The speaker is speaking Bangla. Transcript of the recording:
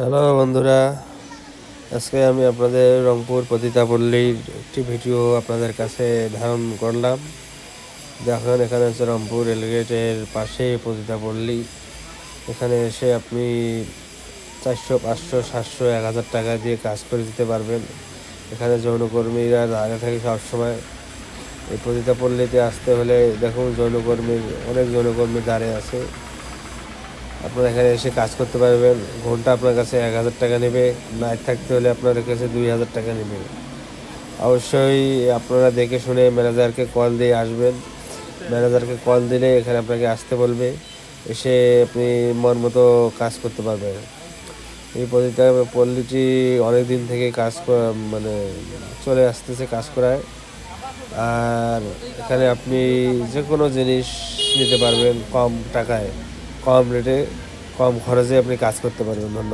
হ্যালো বন্ধুরা, আজকে আমি আপনাদের রংপুর পতিতাপল্লীর একটি ভিডিও আপনাদের কাছে ধারণ করলাম। দেখেন, এখানে হচ্ছে রংপুর রেলগেটের পাশে পতিতাপল্লী। এখানে এসে আপনি চারশো, পাঁচশো, সাতশো, এক হাজার টাকা দিয়ে কাজ করে দিতে পারবেন। এখানে যৌনকর্মীরা দাঁড়িয়ে থাকে সবসময়। এই পতিতাপল্লীতে আসতে হলে দেখুন, যৌনকর্মীর, অনেক যৌনকর্মী দাঁড়িয়ে আছে। আপনারা এখানে এসে কাজ করতে পারবেন। ঘণ্টা আপনার কাছে এক হাজার টাকা নেবে নাইট থাকতে হলে আপনার কাছে দুই হাজার টাকা নেবে। অবশ্যই আপনারা দেখে শুনে ম্যানেজারকে কল দিয়ে আসবেন। ম্যানেজারকে কল দিলে এখানে আপনাকে আসতে বলবে। এসে আপনি মন মতো কাজ করতে পারবেন। এই পদ্ধতিটা পল্লীটি অনেক দিন থেকে কাজ মানে চলে আসতেছে কাজ করায়। আর এখানে আপনি যে কোনো জিনিস নিতে পারবেন কম টাকায়। কম রেটে কম খরচে আপনি কাজ করতে পারবেন ধন্যবাদ।